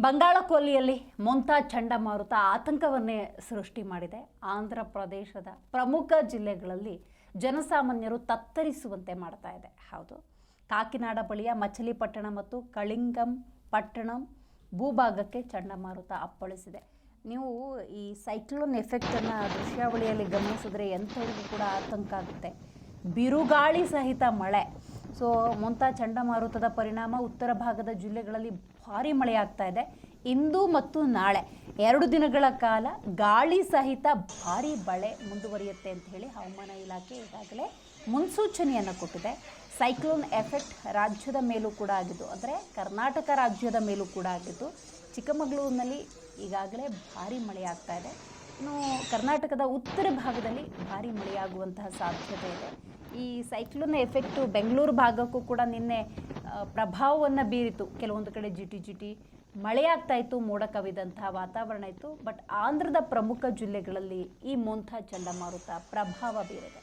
ಬಂಗಾಳ ಕೊಲ್ಲಿಯಲ್ಲಿ ಚಂಡಮಾರುತ ಆತಂಕವನ್ನೇ ಸೃಷ್ಟಿ ಮಾಡಿದೆ. ಆಂಧ್ರ ಪ್ರದೇಶದ ಪ್ರಮುಖ ಜಿಲ್ಲೆಗಳಲ್ಲಿ ಜನಸಾಮಾನ್ಯರು ತತ್ತರಿಸುವಂತೆ ಮಾಡ್ತಾ ಇದೆ. ಹೌದು. ಕಾಕಿನಾಡ ಬಳಿಯ ಮಚಲಿಪಟ್ಟಣ ಮತ್ತು ಕಳಿಂಗಂ ಪಟ್ಟಣಂ ಭೂಭಾಗಕ್ಕೆ ಚಂಡಮಾರುತ ಅಪ್ಪಳಿಸಿದೆ. ನೀವು ಈ ಸೈಕ್ಲೋನ್ ಎಫೆಕ್ಟನ್ನು ದೃಶ್ಯಾವಳಿಯಲ್ಲಿ ಗಮನಿಸಿದ್ರೆ ಎಂಥವ್ರಿಗೂ ಕೂಡ ಆತಂಕ ಆಗುತ್ತೆ. ಬಿರುಗಾಳಿ ಸಹಿತ ಮಳೆ. ಸೊ, ಮುಂತಾ ಚಂಡಮಾರುತದ ಪರಿಣಾಮ ಉತ್ತರ ಭಾಗದ ಜಿಲ್ಲೆಗಳಲ್ಲಿ ಭಾರಿ ಮಳೆಯಾಗ್ತಾ ಇದೆ. ಇಂದು ಮತ್ತು ನಾಳೆ ಎರಡು ದಿನಗಳ ಕಾಲ ಗಾಳಿ ಸಹಿತ ಭಾರಿ ಮಳೆ ಮುಂದುವರಿಯುತ್ತೆ ಅಂತ ಹೇಳಿ ಹವಾಮಾನ ಇಲಾಖೆ ಈಗಾಗಲೇ ಮುನ್ಸೂಚನೆಯನ್ನು ಕೊಟ್ಟಿದೆ. ಸೈಕ್ಲೋನ್ ಎಫೆಕ್ಟ್ ರಾಜ್ಯದ ಮೇಲೂ ಕೂಡ ಆಗಿದ್ದು, ಅಂದರೆ ಕರ್ನಾಟಕ ರಾಜ್ಯದ ಮೇಲೂ ಕೂಡ ಆಗಿದ್ದು, ಚಿಕ್ಕಮಗಳೂರಿನಲ್ಲಿ ಈಗಾಗಲೇ ಭಾರಿ ಮಳೆಯಾಗ್ತಾ ಇದೆ. ಇನ್ನು ಕರ್ನಾಟಕದ ಉತ್ತರ ಭಾಗದಲ್ಲಿ ಭಾರಿ ಮಳೆಯಾಗುವಂತಹ ಸಾಧ್ಯತೆ ಇದೆ. ಈ ಸೈಕ್ಲೋನ್ ಎಫೆಕ್ಟು ಬೆಂಗಳೂರು ಭಾಗಕ್ಕೂ ಕೂಡ ನಿನ್ನೆ ಪ್ರಭಾವವನ್ನು ಬೀರಿತು. ಕೆಲವೊಂದು ಕಡೆ ಜಿಟಿ ಜಿಟಿ ಮಳೆಯಾಗ್ತಾ ಇತ್ತು, ಮೋಡ ಕವಿದಂತಹ ವಾತಾವರಣ ಇತ್ತು, ಬಟ್ ಆಂಧ್ರದ ಪ್ರಮುಖ ಜಿಲ್ಲೆಗಳಲ್ಲಿ ಈ ಮೊಂಥ ಚಂಡಮಾರುತ ಪ್ರಭಾವ ಬೀರಿದೆ.